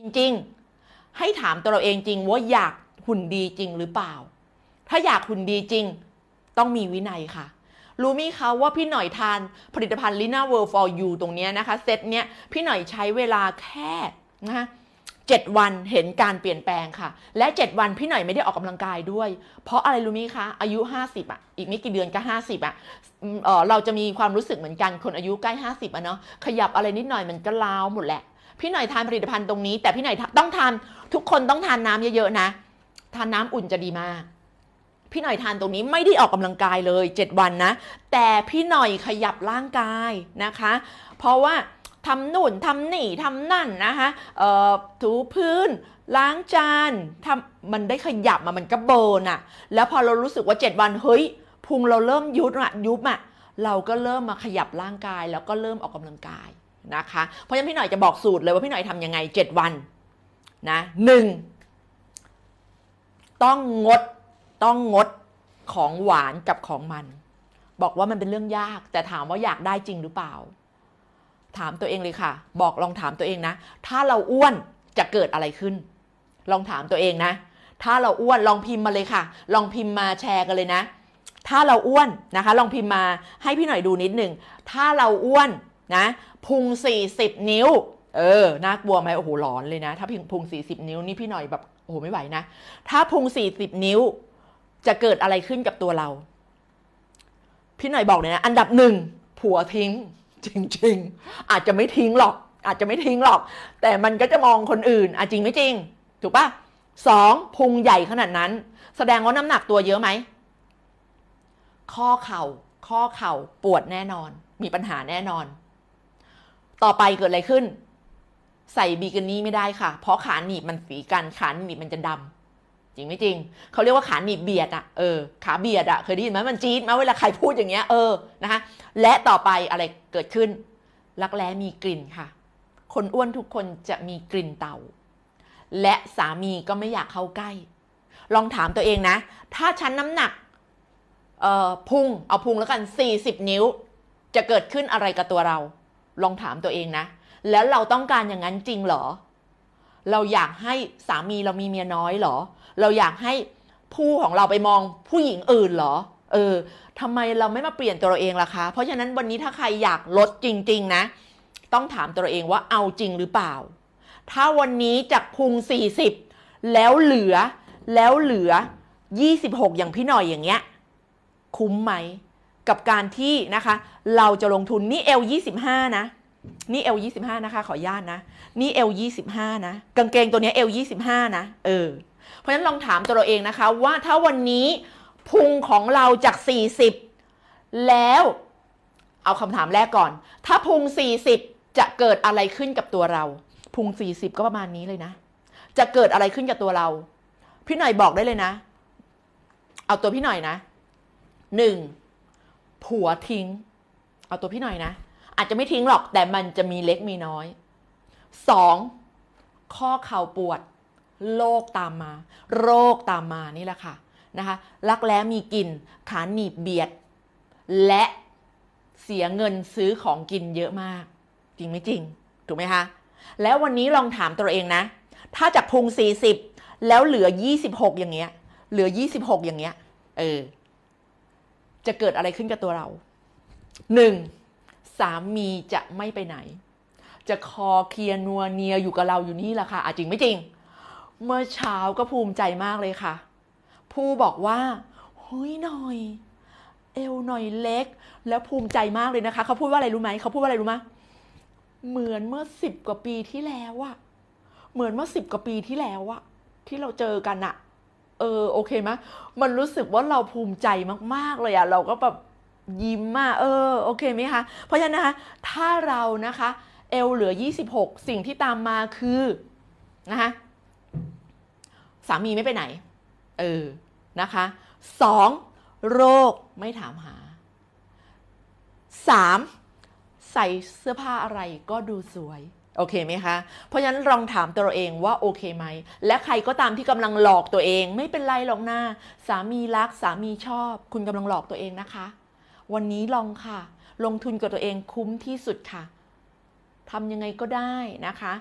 จริงๆ ให้ถามตัวเราเองจริงว่าอยากหุ่นดีจริงหรือเปล่า ถ้าอยากหุ่นดีจริง ต้องมีวินัยค่ะ รู้ไหมคะว่าพี่หน่อยทานผลิตภัณฑ์ Lina World for You ตรงนี้นะคะ เซตเนี้ยพี่หน่อยใช้เวลาแค่นะ คะเจ็ดวันเห็นการเปลี่ยนแปลงค่ะ และ 7 วันพี่หน่อยไม่ได้ออกกำลังกายด้วย เพราะอะไรรู้ไหมคะอายุ 50 อะ อีกไม่กี่เดือนก็ 50 อะอืมเอ่อเราจะมีความรู้สึกเหมือนกันคนอายุใกล้ 50อะเนาะขยับอะไรนิดหน่อยมันก็ล้าวหมดแหละ พี่หน่อยทานผลิตภัณฑ์ตรงนี้ แต่พี่หน่อยต้องทานทุกคนต้องทานน้ำเยอะๆนะ ทานน้ำอุ่นจะดีมากพี่หน่อยทานตรงนี้ไม่ได้ออกกำลังกายเลย 7 วันนะ แต่พี่หน่อยขยับร่างกายนะคะ เพราะว่า ทำนู่นทำนี่ทำนั่นนะคะเอ่อถูพื้นล้างจานทำมันได้ขยับมามันก็เบิร์นอะแล้วพอเรารู้สึกว่า 7 วันเฮ้ยพุงเราเริ่มยุบอะยุบอะเราก็เริ่มมาขยับร่างกาย แล้วก็เริ่มออกกำลังกายนะคะ เพราะฉะนั้นพี่หน่อยจะบอกสูตรเลยว่าพี่หน่อยทำยังไง 7 วันนะหนึ่งต้องงดต้องงดของหวานกับของมัน บอกว่ามันเป็นเรื่องยาก แต่ถามว่าอยากได้จริงหรือเปล่า ถามตัวเองเลยค่ะ บอกลองถามตัวเองนะ ถ้าเราอ้วนจะเกิดอะไรขึ้น ลองถามตัวเองนะ ถ้าเราอ้วนลองพิมพ์มาเลยค่ะ ลองพิมพ์มาแชร์กันเลยนะ ถ้าเราอ้วนนะคะ ลองพิมพ์มาให้พี่หน่อยดูนิดหนึ่ง ถ้าเราอ้วนนะพุง 40 นิ้ว เออ น่ากลัวไหมโอ้โหหลอนเลยนะ ถ้าพุง 40 นิ้วนี่พี่หน่อยแบบโอ้โหไม่ไหวนะ ถ้าพุง 40 นิ้ว จะเกิดอะไรขึ้นกับตัวเรา พี่หน่อยบอกเลยนะ อันดับหนึ่งผัวทิ้ง จริง ๆ อาจจะไม่ทิ้งหรอก อาจจะไม่ทิ้งหรอก แต่มันก็จะมองคนอื่นอะจริงไม่จริง ถูกปะสองพุงใหญ่ขนาดนั้น แสดงว่าน้ำหนักตัวเยอะไหม ข้อเข่าข้อเข่าปวดแน่นอน มีปัญหาแน่นอน ต่อไปเกิดอะไรขึ้น ใส่บิกินี่ไม่ได้ค่ะ เพราะขาหนีบมันสีกันขาหนีบมันจะดำ จริงไม่จริง เขาเรียกว่าขาหนีบเบียดอะเออขาเบียดอะเคยได้ยินไหมมันจี๊ดไหมาเวลาใครพูดอย่างเงี้ยเออนะคะและต่อไปอะไรเกิดขึ้น รักแร้มีกลิ่นค่ะ คนอ้วนทุกคนจะมีกลิ่นเต่า และสามีก็ไม่อยากเข้าใกล้ ลองถามตัวเองนะ ถ้าฉันน้ำหนักเอ่อพุงเอาพุงแล้วกัน 40 นิ้ว จะเกิดขึ้นอะไรกับตัวเรา ลองถามตัวเองนะ แล้วเราต้องการอย่างนั้นจริงเหรอ เราอยากให้สามีเรามีเมียน้อยเหรอ เราอยากให้ผู้ของเราไปมองผู้หญิงอื่นเหรอ เออทำไมเราไม่มาเปลี่ยนตัวเราเองล่ะคะ เพราะฉะนั้นวันนี้ถ้าใครอยากลดจริง ๆ นะ ต้องถามตัวเราเองว่าเอาจริงหรือเปล่า ถ้าวันนี้จากพุง 40 แล้วเหลือแล้วเหลือ 26 อย่างพี่หน่อยอย่างเงี้ย คุ้มไหม กับการที่นะคะ เราจะลงทุนนี่เอล25 นะ นี่เอล25นะคะ ขออนุญาตนะ นี่เอล25นะ กางเกงตัวนี้เอล25นะ เออ เพราะฉะนั้นลองถามตัวเราเองนะคะ ว่าถ้าวันนี้พุงของเราจาก40แล้วเอาคำถามแรกก่อน ถ้าพุง40จะเกิดอะไรขึ้นกับตัวเรา พุง40ก็ประมาณนี้เลยนะ จะเกิดอะไรขึ้นกับตัวเรา พี่หน่อยบอกได้เลยนะ เอาตัวพี่หน่อยนะหนึ่งผัวทิ้ง เอาตัวพี่หน่อยนะ อาจจะไม่ทิ้งหรอกแต่มันจะมีเล็กมีน้อยสองข้อเข่าปวด โรคตามมา โรคตามมานี่แหละค่ะนะคะรักแร้มีกลิ่นขาหนีบเบียด และเสียเงินซื้อของกินเยอะมาก จริงไม่จริง ถูกไหมคะแล้ววันนี้ลองถามตัวเองนะ ถ้าจากพุง 40 แล้วเหลือ 26 อย่างเงี้ย เหลือ 26 อย่างเงี้ย เออ จะเกิดอะไรขึ้นกับตัวเราหนึ่ง สามีจะไม่ไปไหน จะคอเคลียร์นัวเนียอยู่กับเราอยู่นี่แหละค่ะอะจริงไม่จริง เมื่อเช้าก็ภูมิใจมากเลยค่ะ ผู้บอกว่าเฮ้ยหน่อย เอวหน่อยเล็ก แล้วภูมิใจมากเลยนะคะ เขาพูดว่าอะไรรู้ไหมเขาพูดว่าอะไรรู้ไหมเหมือนเมื่อสิบกว่าปีที่แล้วอะเหมือนเมื่อสิบกว่าปีที่แล้วอะที่เราเจอกันอะเออโอเคไหมมันรู้สึกว่าเราภูมิใจมาก ๆ เลยอะเราก็แบบ ยิ้มอะเออโอเคไหมคะเพราะฉะนั้นนะคะถ้าเรานะคะเอลเหลือ 26 สิ่งที่ตามมาคือนะคะสามีไม่ไปไหน เออนะคะสองโรคไม่ถามหาสามใส่เสื้อผ้าอะไรก็ดูสวย โอเคไหมคะ เพราะฉะนั้นลองถามตัวเองว่าโอเคไหม และใครก็ตามที่กำลังหลอกตัวเอง ไม่เป็นไรหรอกนะสามีรักสามีชอบ คุณกำลังหลอกตัวเองนะคะ วันนี้ลองค่ะ ลงทุนกับตัวเองคุ้มที่สุดค่ะทำยังไงก็ได้นะคะ